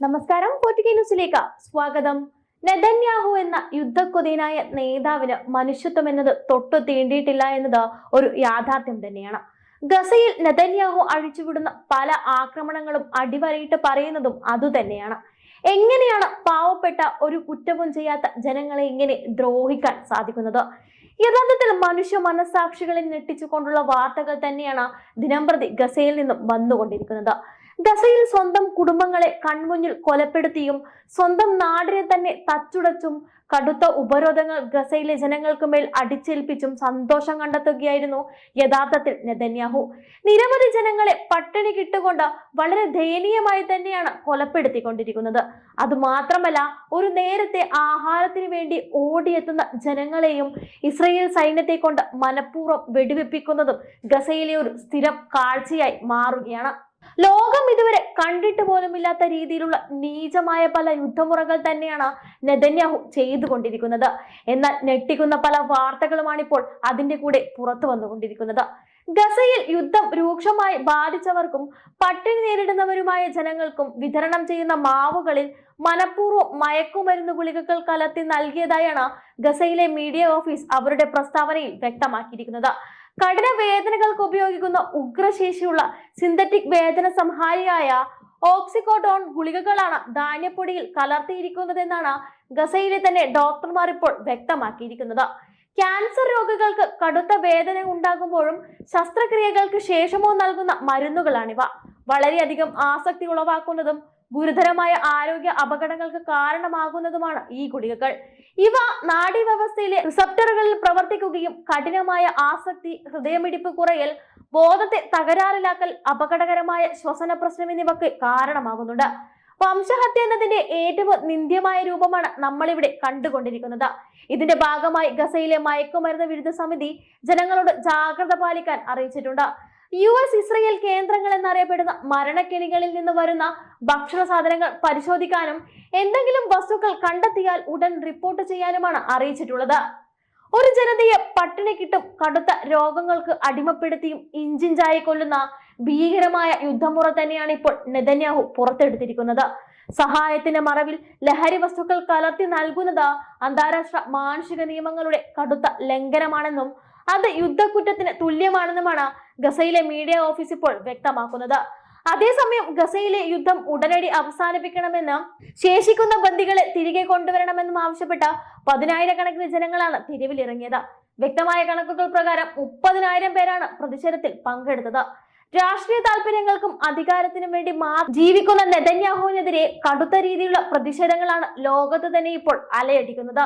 നമസ്കാരം. ന്യൂസിലേക്ക് സ്വാഗതം. നെതന്യാഹു എന്ന യുദ്ധക്കൊതിയനായ നേതാവിന് മനുഷ്യത്വം എന്നത് തൊട്ടു തീണ്ടിയിട്ടില്ല എന്നത് ഒരു യാഥാർത്ഥ്യം തന്നെയാണ്. ഗസയിൽ നെതന്യാഹു അഴിച്ചുവിടുന്ന പല ആക്രമണങ്ങളും അടിവരയിട്ട് പറയുന്നതും അതുതന്നെയാണ് എങ്ങനെയാണ് പാവപ്പെട്ട ഒരു കുറ്റവും ചെയ്യാത്ത ജനങ്ങളെ ഇങ്ങനെ ദ്രോഹിക്കാൻ സാധിക്കുന്നത്? യഥാർത്ഥത്തിൽ മനുഷ്യ മനസാക്ഷികളെ ഞെട്ടിച്ചുകൊണ്ടുള്ള വാർത്തകൾ തന്നെയാണ് ദിനംപ്രതി ഗസയിൽ നിന്നും വന്നുകൊണ്ടിരിക്കുന്നത്. ഗസയിൽ സ്വന്തം കുടുംബങ്ങളെ കൺമുന്നിൽ കൊലപ്പെടുത്തിയും സ്വന്തം നാടിനെ തന്നെ തച്ചുടച്ചും കടുത്ത ഉപരോധങ്ങൾ ഗസയിലെ ജനങ്ങൾക്ക് മേൽ അടിച്ചേൽപ്പിച്ചും സന്തോഷം കണ്ടെത്തുകയായിരുന്നു യഥാർത്ഥത്തിൽ നെതന്യാഹു. നിരവധി ജനങ്ങളെ പട്ടിണി കിട്ടുകൊണ്ട് വളരെ ദയനീയമായി തന്നെയാണ് കൊലപ്പെടുത്തിക്കൊണ്ടിരിക്കുന്നത്. അതുമാത്രമല്ല ഒരു നേരത്തെ ആഹാരത്തിന് വേണ്ടി ഓടിയെത്തുന്ന ജനങ്ങളെയും ഇസ്രയേൽ സൈന്യത്തെ കൊണ്ട് മനഃപൂർവം വെടിവെപ്പിക്കുന്നതും ഗസയിലെ ഒരു സ്ഥിരം കാഴ്ചയായി മാറുകയാണ്. ലോകം ഇതുവരെ കണ്ടിട്ട് പോലുമില്ലാത്ത രീതിയിലുള്ള നീചമായ പല യുദ്ധമുറകൾ തന്നെയാണ് നെതന്യാഹു ചെയ്തുകൊണ്ടിരിക്കുന്നത്. എന്നാൽ ഞെട്ടിക്കുന്ന പല വാർത്തകളുമാണ് ഇപ്പോൾ അതിന്റെ കൂടെ പുറത്തു വന്നുകൊണ്ടിരിക്കുന്നത്. ഗസയിൽ യുദ്ധം രൂക്ഷമായി ബാധിച്ചവർക്കും പട്ടിണി നേരിടുന്നവരുമായ ജനങ്ങൾക്കും വിതരണം ചെയ്യുന്ന മാവുകളിൽ മനഃപൂർവം മയക്കുമരുന്ന് ഗുളികകൾ കലർത്തി നൽകിയതായാണ് ഗസയിലെ മീഡിയ ഓഫീസ് അവരുടെ പ്രസ്താവനയിൽ വ്യക്തമാക്കിയിരിക്കുന്നത്. കഠിന വേദനകൾക്ക് ഉപയോഗിക്കുന്ന ഉഗ്രശേഷിയുള്ള സിന്തറ്റിക് വേദന സംഹാരിയായ ഓക്സിക്കോഡോൺ ഗുളികകളാണ് ധാന്യപ്പൊടിയിൽ കലർത്തിയിരിക്കുന്നതെന്നാണ് ഗസയിലെ തന്നെ ഡോക്ടർമാർ ഇപ്പോൾ വ്യക്തമാക്കിയിരിക്കുന്നത്. ക്യാൻസർ രോഗികൾക്ക് കടുത്ത വേദന ഉണ്ടാകുമ്പോഴും ശസ്ത്രക്രിയകൾക്ക് ശേഷമോ നൽകുന്ന മരുന്നുകളാണിവ. വളരെയധികം ആസക്തി ഉളവാക്കുന്നതും ഗുരുതരമായ ആരോഗ്യ അപകടങ്ങൾക്ക് കാരണമാകുന്നതുമാണ് ഈ ഗുളികകൾ. ഇവ നാഡീവ്യവസ്ഥയിലെ റിസപ്റ്ററുകളിൽ പ്രവർത്തിക്കുകയും കഠിനമായ ആസക്തി ഹൃദയമിടിപ്പ് കുറയൽ ബോധത്തെ തകരാറിലാക്കൽ അപകടകരമായ ശ്വസന പ്രശ്നം എന്നിവയ്ക്ക് കാരണമാകുന്നുണ്ട്. വംശഹത്യ എന്നതിന്റെ ഏറ്റവും നിന്ദ്യമായ രൂപമാണ് നമ്മളിവിടെ കണ്ടുകൊണ്ടിരിക്കുന്നത്. ഇതിന്റെ ഭാഗമായി ഗസയിലെ മയക്കുമരുന്ന് വിരുദ്ധ സമിതി ജനങ്ങളോട് ജാഗ്രത പാലിക്കാൻ അറിയിച്ചിട്ടുണ്ട്. യു എസ് ഇസ്രയേൽ കേന്ദ്രങ്ങൾ എന്നറിയപ്പെടുന്ന മരണക്കെണികളിൽ നിന്ന് വരുന്ന ഭക്ഷണ സാധനങ്ങൾ പരിശോധിക്കാനും എന്തെങ്കിലും വസ്തുക്കൾ കണ്ടെത്തിയാൽ ഉടൻ റിപ്പോർട്ട് ചെയ്യാനുമാണ് അറിയിച്ചിട്ടുള്ളത്. ഒരു ജനതയെ പട്ടിണി കിട്ടും കടുത്ത രോഗങ്ങൾക്ക് അടിമപ്പെടുത്തിയും ഇഞ്ചിഞ്ചായി കൊല്ലുന്ന ഭീകരമായ യുദ്ധമുറ തന്നെയാണ് ഇപ്പോൾ നെതന്യാഹു പുറത്തെടുത്തിരിക്കുന്നത്. സഹായത്തിന്റെ മറവിൽ ലഹരി വസ്തുക്കൾ കലർത്തി നൽകുന്നത് അന്താരാഷ്ട്ര മാനുഷിക നിയമങ്ങളുടെ കടുത്ത ലംഘനമാണെന്നും അത് യുദ്ധക്കുറ്റത്തിന് തുല്യമാണെന്നുമാണ് ഗസയിലെ മീഡിയ ഓഫീസ് ഇപ്പോൾ വ്യക്തമാക്കുന്നത്. അതേസമയം ഗസയിലെ യുദ്ധം ഉടനടി അവസാനിപ്പിക്കണമെന്നും ശേഷിക്കുന്ന ബന്ദികളെ തിരികെ കൊണ്ടുവരണമെന്നും ആവശ്യപ്പെട്ട പതിനായിരക്കണക്കിന് ജനങ്ങളാണ് തെരുവിലിറങ്ങിയത്. വ്യക്തമായ കണക്കുകൾ പ്രകാരം മുപ്പതിനായിരം പേരാണ് പ്രതിഷേധത്തിൽ പങ്കെടുത്തത്. രാഷ്ട്രീയ താല്പര്യങ്ങൾക്കും അധികാരത്തിനും വേണ്ടി ജീവിക്കുന്ന നെതന്യാഹുവിനെതിരെ കടുത്ത രീതിയിലുള്ള പ്രതിഷേധങ്ങളാണ് ലോകത്ത് തന്നെ ഇപ്പോൾ അലയടിക്കുന്നത്.